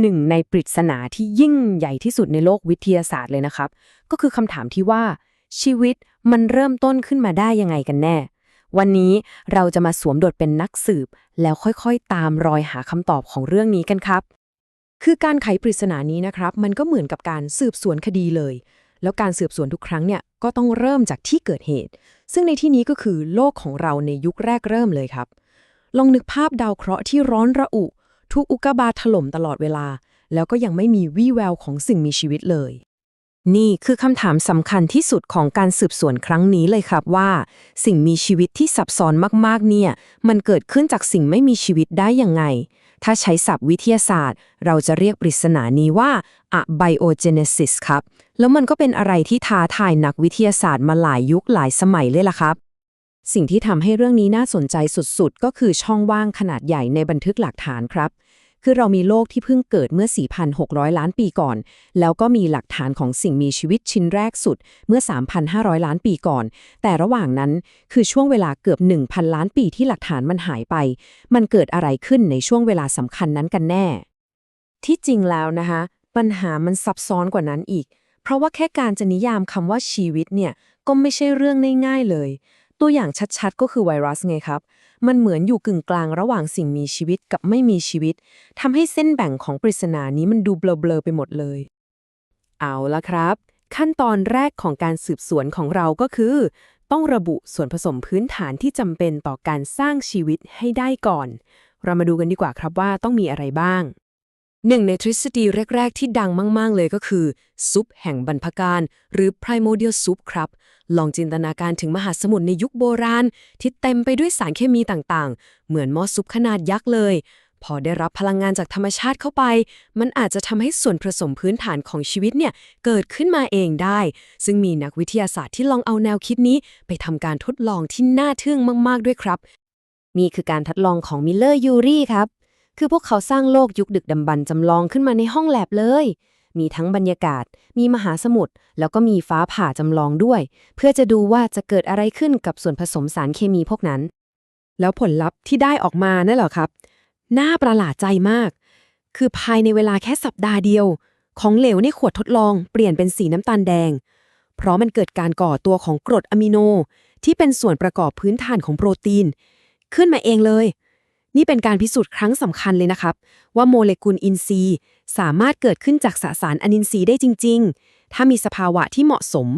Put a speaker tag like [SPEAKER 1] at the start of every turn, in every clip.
[SPEAKER 1] หนึ่งในปริศนาที่ยิ่งใหญ่ที่สุดในโลกวิทยาศาสตร์เลยนะครับ ก็คือคำถามที่ว่าชีวิตมันเริ่มต้นขึ้นมาได้ยังไงกันแน่ วันนี้เราจะมาสวมบทเป็นนักสืบ แล้วค่อยๆ ตามรอยหาคำตอบของเรื่องนี้กันครับ คือการไขปริศนานี้นะครับ มันก็เหมือนกับการสืบสวนคดีเลย แล้วการสืบสวนทุกครั้งเนี่ยก็ต้องเริ่มจากที่เกิดเหตุ ซึ่งในที่นี้ก็คือโลกของเราในยุคแรกเริ่มเลยครับ ลองนึกภาพดาวเคราะห์ที่ร้อนระอุ ทุกอุกกาบาตถล่มตลอดเวลา แล้วก็ยังไม่มีวี่แววของสิ่งมีชีวิตเลย นี่คือคำถามสำคัญที่สุดของการสืบสวนครั้งนี้เลยครับว่า สิ่งมีชีวิตที่ซับซ้อนมากๆ เนี่ย มันเกิดขึ้นจากสิ่งไม่มีชีวิตได้ยังไง ถ้าใช้ศัพท์วิทยาศาสตร์ เราจะเรียกปริศนานี้ว่า abiogenesis ครับ แล้วมันก็เป็นอะไรที่ท้าทายนักวิทยาศาสตร์มาหลายยุคหลายสมัยเลยล่ะครับ สิ่งที่ทำให้เรื่องนี้น่าสนใจสุดๆ ก็คือช่องว่างขนาดใหญ่ในบันทึกหลักฐานครับ คือเรามีโลกที่เพิ่งเกิดเมื่อ 4,600 ล้านปีก่อน แล้วก็มีหลักฐานของสิ่งมีชีวิตชิ้นแรกสุดเมื่อ 3,500 ล้านปีก่อน แต่ระหว่างนั้นคือช่วงเวลาเกือบ 1,000 ล้านปีที่หลักฐานมันหายไป มันเกิดอะไรขึ้นในช่วงเวลาสำคัญนั้นกันแน่ ที่จริงแล้วนะคะ ปัญหามันซับซ้อนกว่านั้นอีก เพราะว่าแค่การจะนิยามคำว่าชีวิตเนี่ยก็ไม่ใช่เรื่องง่ายๆเลย ตัวอย่างชัดๆ ก็คือไวรัสไงครับ มันเหมือนอยู่กึ่งกลางระหว่างสิ่งมีชีวิตกับไม่มีชีวิตทำให้เส้นแบ่งของปริศนานี้มันดูเบลอๆไปหมดเลย เอาละครับ ขั้นตอนแรกของการสืบสวนของเราก็คือ ต้องระบุส่วนผสมพื้นฐานที่จำเป็นต่อการสร้างชีวิตให้ได้ก่อน เรามาดูกันดีกว่าครับว่าต้องมีอะไรบ้าง หนึ่งในทฤษฎีแรก ๆ ที่ดังมาก ๆ เลยก็คือ ซุปแห่งบรรพการ หรือ primordial soup ครับ ลองจินตนาการถึงมหาสมุทรในยุคโบราณ ที่เต็มไปด้วยสารเคมีต่างๆ เหมือนหม้อซุปขนาดยักษ์เลย พอได้รับพลังงานจากธรรมชาติเข้าไป มันอาจจะทำให้ส่วนผสมพื้นฐานของชีวิตเนี่ยเกิดขึ้นมาเองได้ ซึ่งมีนักวิทยาศาสตร์ที่ลองเอาแนวคิดนี้ ไปทำการทดลองที่น่าทึ่งมาก ๆ ด้วยครับนี่คือการทดลองของมิลเลอร์ยูรีครับ คือพวกเขาสร้างโลกยุคดึกดำบรรพ์จำลองขึ้นมาในห้องแลบเลย มีทั้งบรรยากาศ มีมหาสมุทร แล้วก็มีฟ้าผ่าจำลองด้วย เพื่อจะดูว่าจะเกิดอะไรขึ้นกับส่วนผสมสารเคมีพวกนั้น แล้วผลลัพธ์ที่ได้ออกมานั่นเหรอครับ น่าประหลาดใจมาก คือภายในเวลาแค่สัปดาห์เดียว ของเหลวในขวดทดลองเปลี่ยนเป็นสีน้ำตาลแดง เพราะมันเกิดการก่อตัวของกรดอะมิโน ที่เป็นส่วนประกอบพื้นฐานของโปรตีน ขึ้นมาเองเลย นี่เป็นการพิสูจน์ครั้งสำคัญเลยนะครับ ว่าโมเลกุลอินทรีย์สามารถเกิดขึ้นจากสสารอนินทรีย์ได้จริง ๆ ถ้ามีสภาวะที่เหมาะสม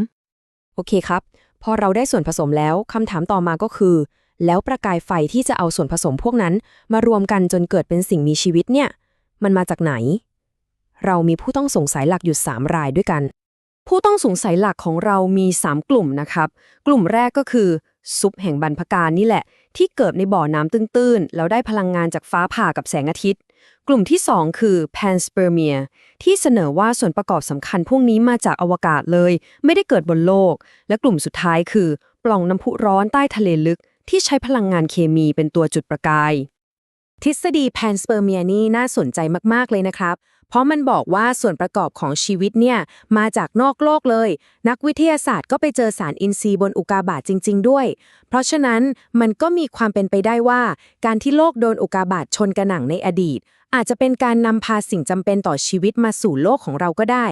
[SPEAKER 1] โอเคครับ พอเราได้ส่วนผสมแล้วคำถามต่อมาก็คือ แล้วประกายไฟที่จะเอาส่วนผสมพวกนั้น มารวมกันจนเกิดเป็นสิ่งมีชีวิตเนี่ย มันมาจากไหน เรามีผู้ต้องสงสัยหลักอยู่ 3 รายด้วยกัน ผู้ต้องสงสัยหลักของเรามี 3 กลุ่มนะครับ กลุ่มแรกก็คือ ซุปแห่งบรรพการนี่แหละ ที่เกิดในบ่อน้ำตื้นๆ แล้วได้พลังงานจากฟ้าผ่ากับแสงอาทิตย์ กลุ่มที่ 2 คือ panspermia ที่เสนอว่าส่วนประกอบสำคัญพวกนี้มาจากอวกาศเลย ไม่ได้เกิดบนโลก และกลุ่มสุดท้ายคือ ปล่องน้ำพุร้อนใต้ทะเลลึก ที่ใช้พลังงานเคมีเป็นตัวจุดประกาย ทฤษฎี panspermia นี่น่าสนใจมากๆเลยนะครับ เพราะมันบอกว่าส่วนประกอบของชีวิตเนี่ย มาจากนอกโลกเลย นักวิทยาศาสตร์ก็ไปเจอสารอินทรีย์บนอุกาบาตจริง ๆ ด้วย เพราะฉะนั้นมันก็มีความเป็นไปได้ว่า การที่โลกโดนอุกาบาตชนกระหน่งในอดีต อาจจะเป็นการนำพาสิ่งจำเป็นต่อชีวิตมาสู่โลกของเราก็ได้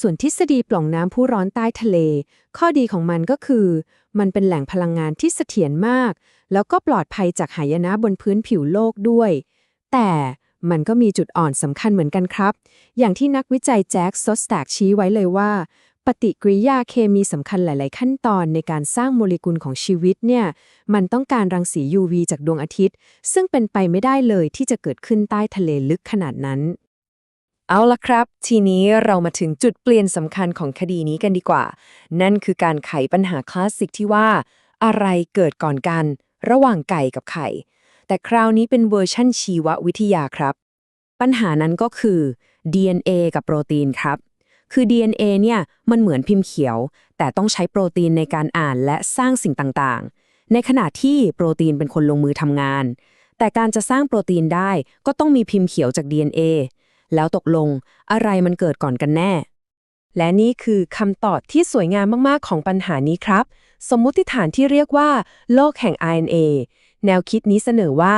[SPEAKER 1] ส่วนทฤษฎีปล่องน้ำผู้ร้อนใต้ทะเล ข้อดีของมันก็คือ มันเป็นแหล่งพลังงานที่เสถียรมาก แล้วก็ปลอดภัยจากหายนะบนพื้นผิวโลกด้วย แต่ มันก็มีจุดอ่อนสำคัญเหมือนกันครับ อย่างที่นักวิจัยแจ็คซอสแตกชี้ไว้เลยว่า ปฏิกิริยาเคมีสำคัญหลาย ๆ ขั้นตอนในการสร้างโมเลกุลของชีวิตเนี่ย มันต้องการรังสี UV จากดวงอาทิตย์ ซึ่งเป็นไปไม่ได้เลยที่จะเกิดขึ้นใต้ทะเลลึกขนาดนั้น เอาละครับ ทีนี้เรามาถึงจุดเปลี่ยนสำคัญของคดีนี้กันดีกว่า นั่นคือการไขปัญหาคลาสสิกที่ว่า อะไรเกิดก่อนกัน ระหว่างไก่กับไข่ แต่คราวนี้เป็นเวอร์ชั่นชีววิทยาครับ ปัญหานั้นก็คือ DNA กับโปรตีนครับ คือ DNA เนี่ยมันเหมือนพิมพ์เขียว แต่ต้องใช้โปรตีนในการอ่านและสร้างสิ่งต่างๆ ในขณะที่โปรตีนเป็นคนลงมือทำงาน แต่การจะสร้างโปรตีนได้ก็ต้องมีพิมพ์เขียวจาก DNA แล้วตกลงอะไรมันเกิดก่อนกันแน่ และนี่คือคำตอบที่สวยงามมาก ๆ ของปัญหานี้ครับ สมมุติฐานที่เรียกว่า โลกแห่ง RNA แนวคิดนี้เสนอว่า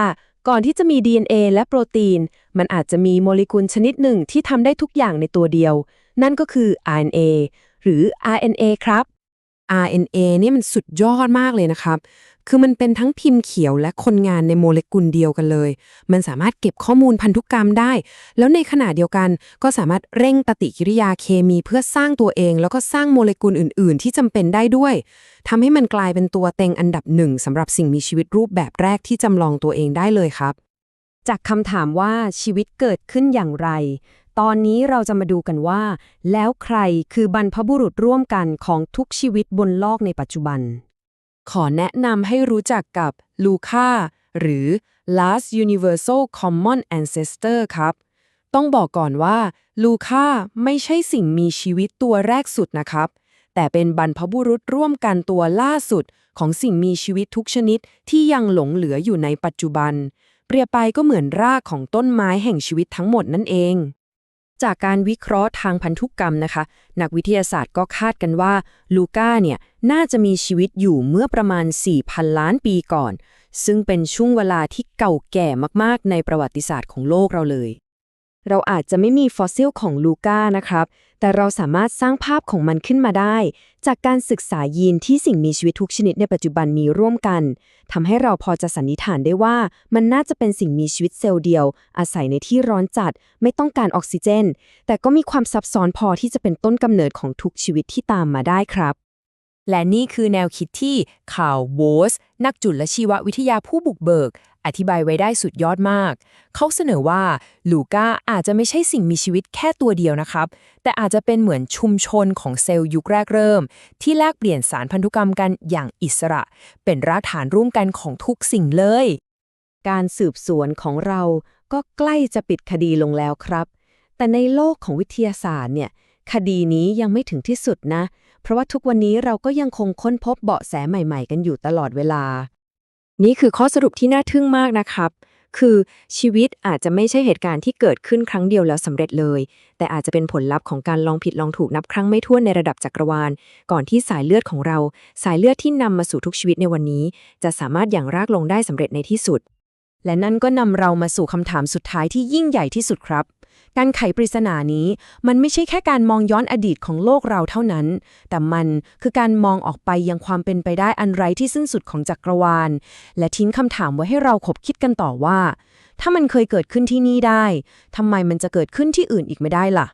[SPEAKER 1] ก่อนที่จะมี DNA และโปรตีน มันอาจจะมีโมเลกุลชนิดหนึ่งที่ทำได้ทุกอย่างในตัวเดียว นั่นก็คือ RNA หรือ RNA ครับ RNA นี่มันสุดยอดมากเลยนะครับ คือมันเป็นทั้งพิมพ์เขียวและคนงานในโมเลกุลเดียวกันเลย มันสามารถเก็บข้อมูลพันธุกรรมได้ แล้วในขณะเดียวกันก็สามารถเร่งปฏิกิริยาเคมีเพื่อสร้างตัวเอง แล้วก็สร้างโมเลกุลอื่น ๆ ที่จำเป็นได้ด้วยทำให้มันกลายเป็นตัวเต็งอันดับหนึ่งสำหรับสิ่งมีชีวิตรูปแบบแรกที่จำลองตัวเองได้เลยครับ จากคำถามว่าชีวิตเกิดขึ้นอย่างไร ตอนนี้เราจะมาดูกันว่า แล้วใครคือบรรพบุรุษร่วมกันของทุกชีวิตบนโลกในปัจจุบัน ขอแนะนำให้รู้จักกับลูคาหรือ last universal common ancestor ครับ ต้องบอกก่อนว่าลูคาไม่ใช่สิ่งมีชีวิตตัวแรกสุดนะครับ แต่เป็นบรรพบุรุษร่วมกันตัวล่าสุดของสิ่งมีชีวิตทุกชนิดที่ยังหลงเหลืออยู่ในปัจจุบัน เปรียบไปก็เหมือนรากของต้นไม้แห่งชีวิตทั้งหมดนั่นเอง จากการวิเคราะห์ทางพันธุกรรมนะคะ นักวิทยาศาสตร์ก็คาดกันว่าลูก้าเนี่ยน่าจะมีชีวิตอยู่เมื่อประมาณ 4,000 ล้านปีก่อน ซึ่งเป็นช่วงเวลาที่เก่าแก่มากๆ ในประวัติศาสตร์ของโลกเราเลย เราอาจจะไม่มีฟอสซิลของลูก้านะครับ แต่เราสามารถสร้างภาพของมันขึ้นมาได้ จากการศึกษายีนที่สิ่งมีชีวิตทุกชนิดในปัจจุบันมีร่วมกันทำให้เราพอจะสันนิษฐานได้ว่า มันน่าจะเป็นสิ่งมีชีวิตเซลล์เดียว อาศัยในที่ร้อนจัด ไม่ต้องการออกซิเจน แต่ก็มีความซับซ้อนพอที่จะเป็นต้นกำเนิดของทุกชีวิตที่ตามมาได้ครับ
[SPEAKER 2] และนี่คือแนวคิดที่ข่าวโวสนักจุลชีววิทยาผู้บุกเบิก อธิบายไว้ได้สุดยอดมาก เขาเสนอว่าลูก้าอาจจะไม่ใช่สิ่งมีชีวิตแค่ตัวเดียวนะครับ แต่อาจจะเป็นเหมือนชุมชนของเซลล์ยุคแรกเริ่ม ที่แลกเปลี่ยนสารพันธุกรรมกันอย่างอิสระ เป็นรากฐานร่วมกันของทุกสิ่งเลย
[SPEAKER 1] การสืบสวนของเราก็ใกล้จะปิดคดีลงแล้วครับ แต่ในโลกของวิทยาศาสตร์เนี่ยคดีนี้ยังไม่ถึงที่สุดนะ เพราะว่าทุกวันนี้เราก็ยังคงค้นพบเบาะแสใหม่ ๆ กันอยู่ตลอดเวลา นี่คือข้อสรุปที่น่าทึ่งมากนะครับ คือชีวิตอาจจะไม่ใช่เหตุการณ์ที่เกิดขึ้นครั้งเดียวแล้วสำเร็จเลย แต่อาจจะเป็นผลลัพธ์ของการลองผิดลองถูกนับครั้งไม่ถ้วนในระดับจักรวาล ก่อนที่สายเลือดของเรา สายเลือดที่นำมาสู่ทุกชีวิตในวันนี้ จะสามารถอย่างรากลงได้สำเร็จในที่สุด และนั่นก็นำเรามาสู่คำถามสุดท้ายที่ยิ่งใหญ่ที่สุดครับ การไขปริศนานี้ มันไม่ใช่แค่การมองย้อนอดีตของโลกเราเท่านั้น แต่มันคือการมองออกไปยังความเป็นไปได้อันไร้ที่สิ้นสุดของจักรวาล และทิ้งคำถามไว้ให้เราขบคิดกันต่อว่า ถ้ามันเคยเกิดขึ้นที่นี่ได้ทำไมมันจะเกิดขึ้นที่อื่นอีกไม่ได้ล่ะ